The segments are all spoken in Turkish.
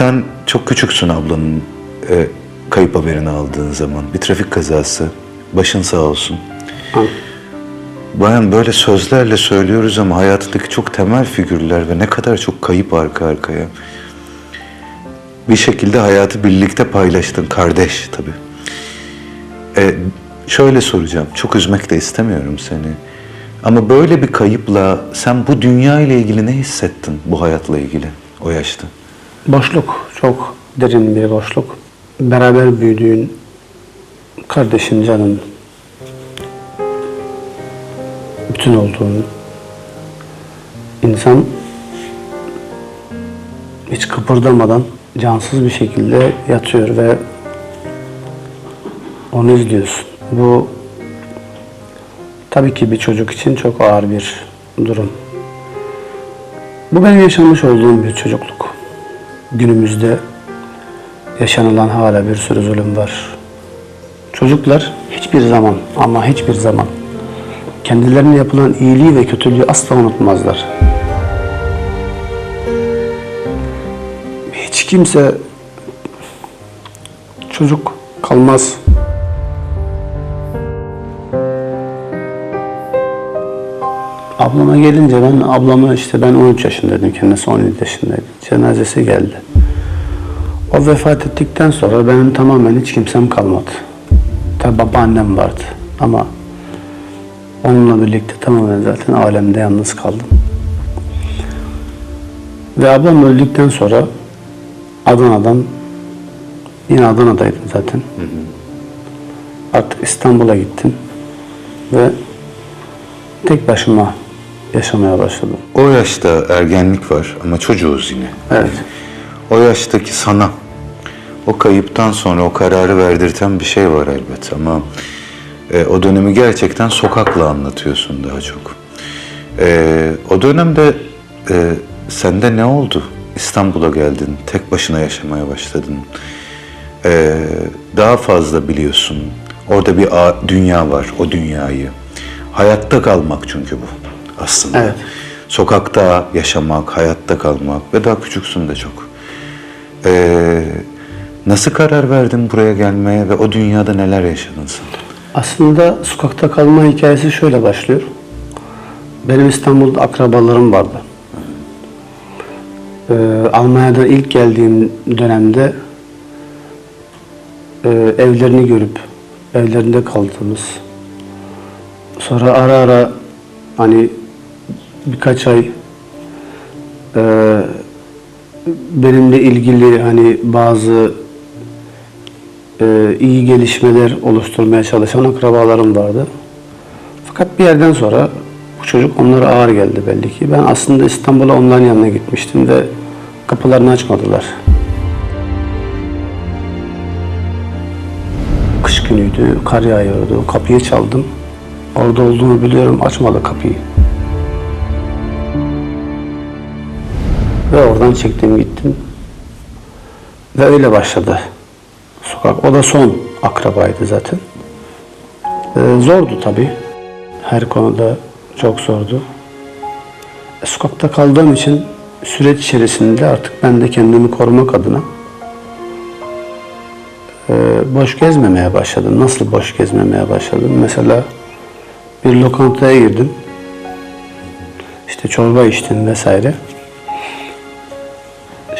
Sen çok küçüksün ablanın e, kayıp haberini aldığın zaman. Bir trafik kazası. Başın sağ olsun. Bayan böyle sözlerle söylüyoruz ama hayatındaki çok temel figürler ve ne kadar çok kayıp arka arkaya. Bir şekilde hayatı birlikte paylaştın. Kardeş tabii. E, şöyle soracağım. Çok üzmek de istemiyorum seni. Ama böyle bir kayıpla sen bu dünya ile ilgili ne hissettin bu hayatla ilgili o yaşta? Boşluk, çok derin bir boşluk. Beraber büyüdüğün kardeşin, canın, bütün olduğun insan hiç kıpırdamadan cansız bir şekilde yatıyor ve onu izliyorsun. Bu tabii ki bir çocuk için çok ağır bir durum. Bu benim yaşamış olduğum bir çocukluk. Günümüzde yaşanılan hala bir sürü zulüm var. Çocuklar hiçbir zaman ama hiçbir zaman kendilerine yapılan iyiliği ve kötülüğü asla unutmazlar. Hiç kimse çocuk kalmaz. Ablama gelince ben ablama işte ben 13 yaşındaydım kendisi 17 yaşındaydı. Cenazesi geldi. O vefat ettikten sonra benim tamamen hiç kimsem kalmadı. Tabi babaannem vardı ama onunla birlikte tamamen zaten alemde yalnız kaldım. Ve ablam öldükten sonra Adana'dan yine Adana'daydım zaten. Artık İstanbul'a gittim ve tek başıma yaşamaya başladım. O yaşta ergenlik var ama çocuğuz yine. Evet. O yaştaki sana o kayıptan sonra o kararı verdirten bir şey var elbet ama e, o dönemi gerçekten sokakla anlatıyorsun daha çok. E, o dönemde e, sende ne oldu? İstanbul'a geldin, tek başına yaşamaya başladın. E, daha fazla biliyorsun. Orada bir dünya var, o dünyayı. Hayatta kalmak çünkü bu aslında. Evet. Sokakta yaşamak, hayatta kalmak ve daha küçüksün de çok. Ee, nasıl karar verdin buraya gelmeye ve o dünyada neler yaşadın sen? Aslında sokakta kalma hikayesi şöyle başlıyor. Benim İstanbul'da akrabalarım vardı. Ee, Almanya'dan ilk geldiğim dönemde e, evlerini görüp evlerinde kaldığımız sonra ara ara hani birkaç ay e, benimle ilgili hani bazı e, iyi gelişmeler oluşturmaya çalışan akrabalarım vardı. Fakat bir yerden sonra bu çocuk onlara ağır geldi belli ki. Ben aslında İstanbul'a onların yanına gitmiştim ve kapılarını açmadılar. Kış günüydü, kar yağıyordu. Kapıyı çaldım. Orada olduğumu biliyorum, açmadı kapıyı. Ve oradan çektim gittim. Ve öyle başladı sokak. O da son akrabaydı zaten. Ee, zordu tabii. Her konuda çok zordu. E, sokakta kaldığım için süreç içerisinde artık ben de kendimi korumak adına e, boş gezmemeye başladım. Nasıl boş gezmemeye başladım? Mesela bir lokantaya girdim. İşte çorba içtim vesaire.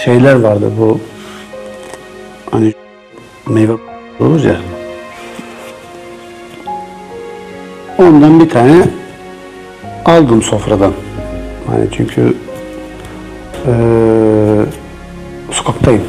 Şeyler vardı bu hani meyve olur ya. Ondan bir tane aldım sofradan. Hani çünkü eee sokaktayım.